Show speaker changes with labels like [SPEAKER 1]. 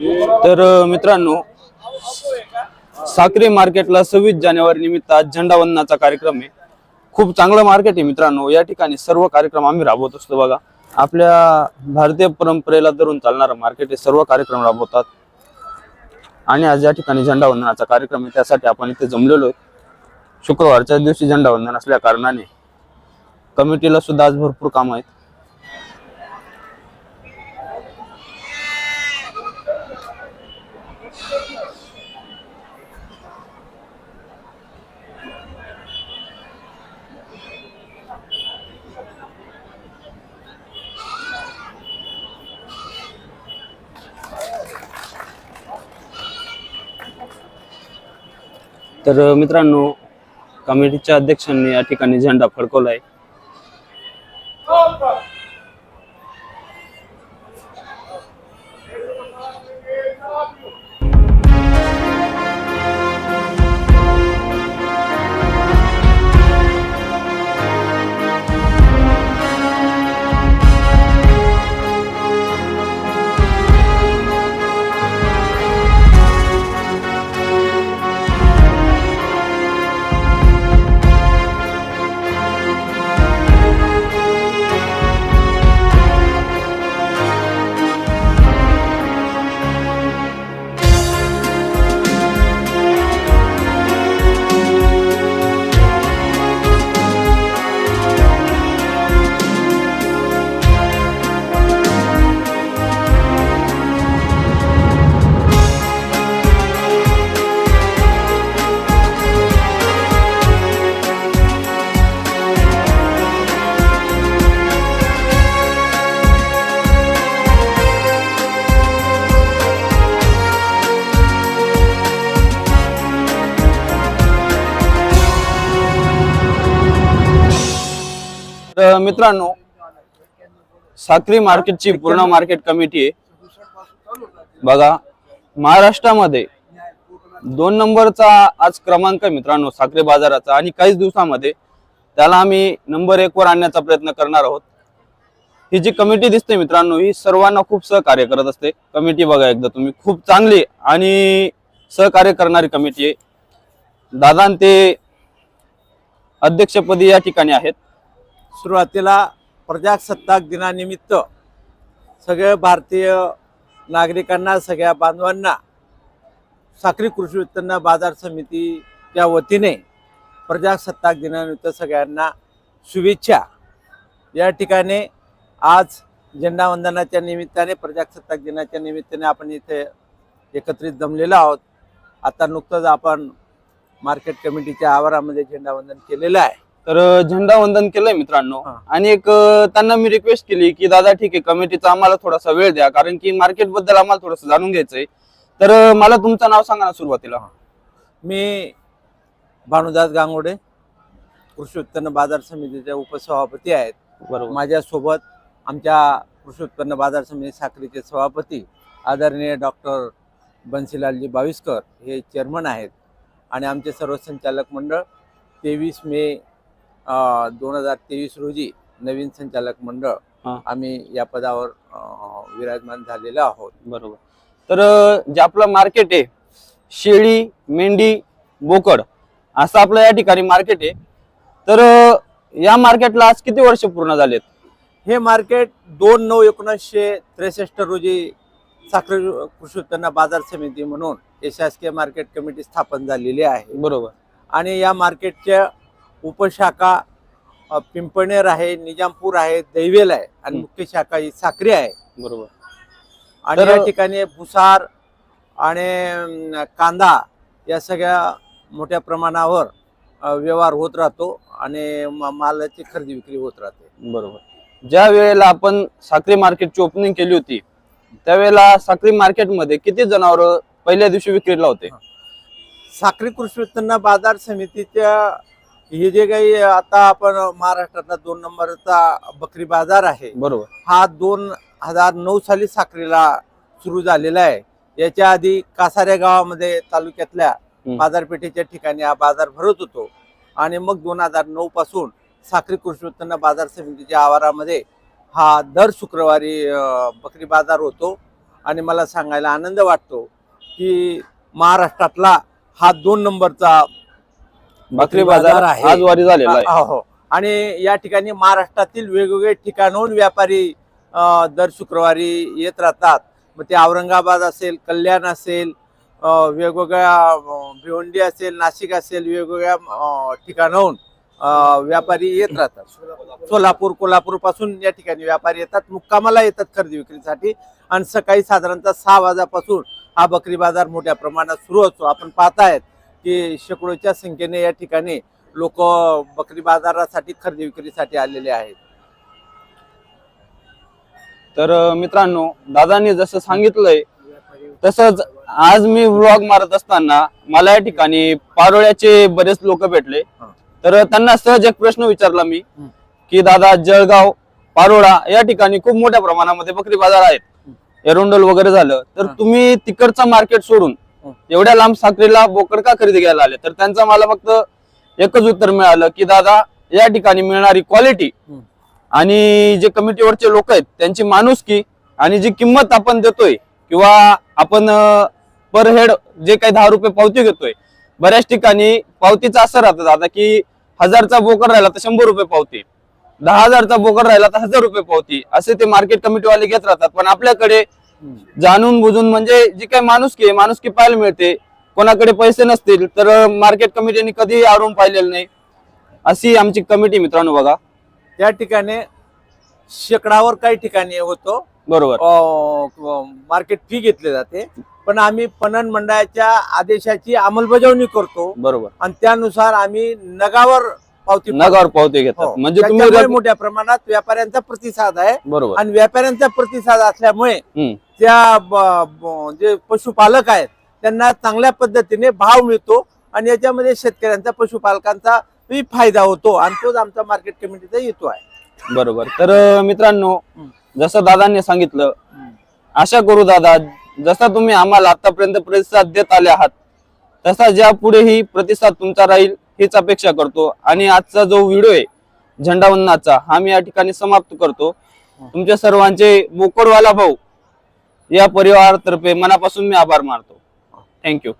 [SPEAKER 1] तर मित्रांनो साक्री मार्केटला सव्वीस जानेवारी निमित्त आज झेंडा वंदनाचा कार्यक्रम आहे. खूप चांगलं मार्केट आहे मित्रांनो. या ठिकाणी सर्व कार्यक्रम आम्ही राबवत असतो बघा. आपल्या भारतीय परंपरेला धरून चालणारं मार्केट हे सर्व कार्यक्रम राबवतात. आणि आज या ठिकाणी झेंडा वंदनाचा कार्यक्रम आहे. त्यासाठी आपण इथे जमलेलो आहे. शुक्रवारच्या दिवशी झेंडा वंदन असल्या कारणाने कमिटीला सुद्धा आज भरपूर काम आहेत. तर मित्रांनो कमिटीच्या अध्यक्षांनी या ठिकाणी झेंडा फडकवलाय. तर मित्रांनो साक्री मार्केटची पूर्ण मार्केट कमिटी आहे. बघा महाराष्ट्रामध्ये दोन नंबरचा आज क्रमांक मित्रांनो साक्री बाजाराचा. आणि काहीच दिवसामध्ये त्याला आम्ही नंबर एक वर आणण्याचा प्रयत्न करणार आहोत. ही जी कमिटी दिसते मित्रांनो ही सर्वांना खूप सहकार्य करत असते. कमिटी बघा एकदा तुम्ही खूप चांगली आणि सहकार्य करणारी कमिटी आहे. दादा ते अध्यक्षपदी या ठिकाणी आहेत.
[SPEAKER 2] सुरुवातीला प्रजासत्ताक दिनानिमित्त सगळ्या भारतीय नागरिकांना सगळ्या बांधवांना साखरी कृषी उत्पन्न बाजार समितीच्या वतीने प्रजासत्ताक दिनानिमित्त सगळ्यांना शुभेच्छा. या ठिकाणी आज झेंडावंदनाच्या निमित्ताने प्रजासत्ताक दिनाच्या निमित्ताने आपण इथे एकत्रित जमलेलो आहोत. आता नुकतंच आपण मार्केट कमिटीच्या आवारामध्ये झेंडावंदन केलेलं आहे.
[SPEAKER 1] तर झेंडा वंदन केलंय मित्रांनो. आणि एक त्यांना मी रिक्वेस्ट केली की दादा ठीक आहे कमिटीचा आम्हाला थोडासा वेळ द्या कारण की मार्केटबद्दल आम्हाला थोडंसं जाणून घ्यायचंय. तर मला तुमचं नाव सांगा ना सुरुवातीला.
[SPEAKER 2] मी भानुदास गांगोडे कृषी उत्पन्न बाजार समितीचे उपसभापती आहेत.
[SPEAKER 1] बरोबर.
[SPEAKER 2] माझ्यासोबत आमच्या कृषी उत्पन्न बाजार समिती साखरीचे सभापती आदरणीय डॉक्टर बन्सीलालजी बाविस्कर हे चेअरमन आहेत. आणि आमचे सर्व संचालक मंडळ तेवीस मे दोन हजार तेवीस रोजी नवीन संचालक मंडळ. आम्ही या पदावर विराजमान झालेलो आहोत.
[SPEAKER 1] बरोबर. तर जे आपलं मार्केट आहे शेळी मेंढी बोकड असं आपलं या ठिकाणी मार्केट आहे. तर या मार्केटला आज किती वर्ष पूर्ण झालेत?
[SPEAKER 2] हे मार्केट दोन नऊ एकोणीसशे त्रेसष्ट रोजी साखर कृषी उत्पन्न बाजार समिती म्हणून हे शासकीय मार्केट कमिटी स्थापन झालेली आहे.
[SPEAKER 1] बरोबर.
[SPEAKER 2] आणि या मार्केटच्या उपशाखा पिंपणेर आहे निजामपूर आहे दैवेल आहे आणि. मुख्य शाखा ही साक्री आहे.
[SPEAKER 1] बरोबर.
[SPEAKER 2] आणि या ठिकाणी भुसार आणि कांदा या सगळ्या मोठ्या प्रमाणावर व्यवहार होत राहतो आणि मालाची खरेदी विक्री होत राहते.
[SPEAKER 1] बरोबर. ज्या वेळेला आपण साखरी मार्केटची ओपनिंग केली होती त्यावेळेला साखरी मार्केटमध्ये किती जनावर पहिल्या दिवशी विक्रीला होते?
[SPEAKER 2] साखरी कृषी उत्पन्न बाजार समितीच्या हे जे काही आता आपण महाराष्ट्रातला दोन नंबरचा बकरी बाजार आहे
[SPEAKER 1] बरोबर.
[SPEAKER 2] हा दोन हजार नऊ साली साखरीला सुरू झालेला आहे. याच्या आधी कासाऱ्या गावामध्ये तालुक्यातल्या. बाजारपेठेच्या ठिकाणी हा बाजार भरत होतो. आणि मग दोन हजार नऊ पासून साखरी कृषी उत्पन्न बाजार समितीच्या आवारामध्ये हा दर शुक्रवारी अं, बकरी बाजार होतो. आणि मला सांगायला आनंद वाटतो की महाराष्ट्रातला हा दोन नंबरचा
[SPEAKER 1] बकरी बाजार
[SPEAKER 2] आहे.
[SPEAKER 1] आज वारी झालेला आहे.
[SPEAKER 2] हो हो. आणि या ठिकाणी महाराष्ट्रातील वेगवेगळे ठिकाणाहून व्यापारी दर शुक्रवारी येत राहतात. मग ते औरंगाबाद असेल कल्याण असेल वेगवेगळ्या भिवंडी असेल नाशिक असेल वेगवेगळ्या ठिकाणाहून व्यापारी येत राहतात. सोलापूर कोल्हापूरपासून या ठिकाणी व्यापारी येतात. मुक्कामाला येतात खरेदी विक्रीसाठी. आणि सकाळी साधारणतः सहा वाजल्यापासून हा बकरी बाजार मोठ्या प्रमाणात सुरू असतो आपण पाहतायत की शेकडोच्या संख्येने या ठिकाणी लोक बकरी बाजारासाठी खरेदी विक्रीसाठी आलेले आहेत
[SPEAKER 1] तर मित्रांनो दादांनी जसं सांगितलंय तसंच आज मी व्लॉग मारत असताना मला या ठिकाणी पारोळ्याचे बरेच लोक भेटले. तर त्यांना सहज एक प्रश्न विचारला मी. की दादा जळगाव पारोळा या ठिकाणी खूप मोठ्या प्रमाणामध्ये बकरी बाजार आहेत एरोंडल वगैरे झालं तर. तुम्ही तिकडचं मार्केट सोडून. एवढ्या लांब साखरेला बोकड का खरेदी घ्यायला आले तर त्यांचं मला फक्त एकच उत्तर मिळालं की दादा या ठिकाणी मिळणारी क्वालिटी. आणि जे कमिटीवरचे लोक आहेत त्यांची माणुसकी आणि जी किंमत आपण देतोय किंवा आपण पर हेड जे काही दहा रुपये पावती घेतोय बऱ्याच ठिकाणी पावतीचं असं राहतं दादा की हजारचा बोकड राहिला तर शंभर रुपये पावती दहा हजारचा बोकड राहिला तर हजार रुपये पावती असे ते मार्केट कमिटीवाले घेत राहतात पण आपल्याकडे जाणून बुजून म्हणजे जी काही माणुसकी आहे माणुसकी पाहायला मिळते. कोणाकडे पैसे नसतील तर मार्केट कमिटीने कधी आरून पाहिलेलं नाही. अशी आमची कमिटी मित्रांनो बघा.
[SPEAKER 2] त्या ठिकाणी शेकडावर काही ठिकाणी होतो.
[SPEAKER 1] बरोबर.
[SPEAKER 2] मार्केट फी घेतली जाते. पण आम्ही पणन मंडळाच्या आदेशाची अंमलबजावणी करतो.
[SPEAKER 1] बरोबर.
[SPEAKER 2] आणि त्यानुसार आम्ही नगावर पावती
[SPEAKER 1] नगावर पावती. घेतात.
[SPEAKER 2] हो.
[SPEAKER 1] म्हणजे तुम्ही
[SPEAKER 2] मोठ्या प्रमाणात व्यापाऱ्यांचा प्रतिसाद आहे.
[SPEAKER 1] बरोबर.
[SPEAKER 2] आणि व्यापाऱ्यांचा प्रतिसाद असल्यामुळे. त्या जे पशुपालक आहेत त्यांना चांगल्या पद्धतीने भाव मिळतो आणि याच्यामध्ये शेतकऱ्यांचा पशुपालकांचा फायदा होतो. आणि तोच आमचा मार्केट कमिटीचा येतो आहे.
[SPEAKER 1] बरोबर. तर मित्रांनो. जसं दादांनी सांगितलं आशा करू दादा जसा तुम्ही आम्हाला आतापर्यंत प्रतिसाद देत आले आहात तसा ज्या पुढेही प्रतिसाद तुमचा राहील. हीच अपेक्षा करतो. आणि आजचा जो व्हिडिओ आहे झेंडावंदनाचा हा मी या ठिकाणी समाप्त करतो. तुमच्या सर्वांचे बोकडवाला भाऊ या परिवारातर्फे मनापासून मी आभार मानतो. थँक्यू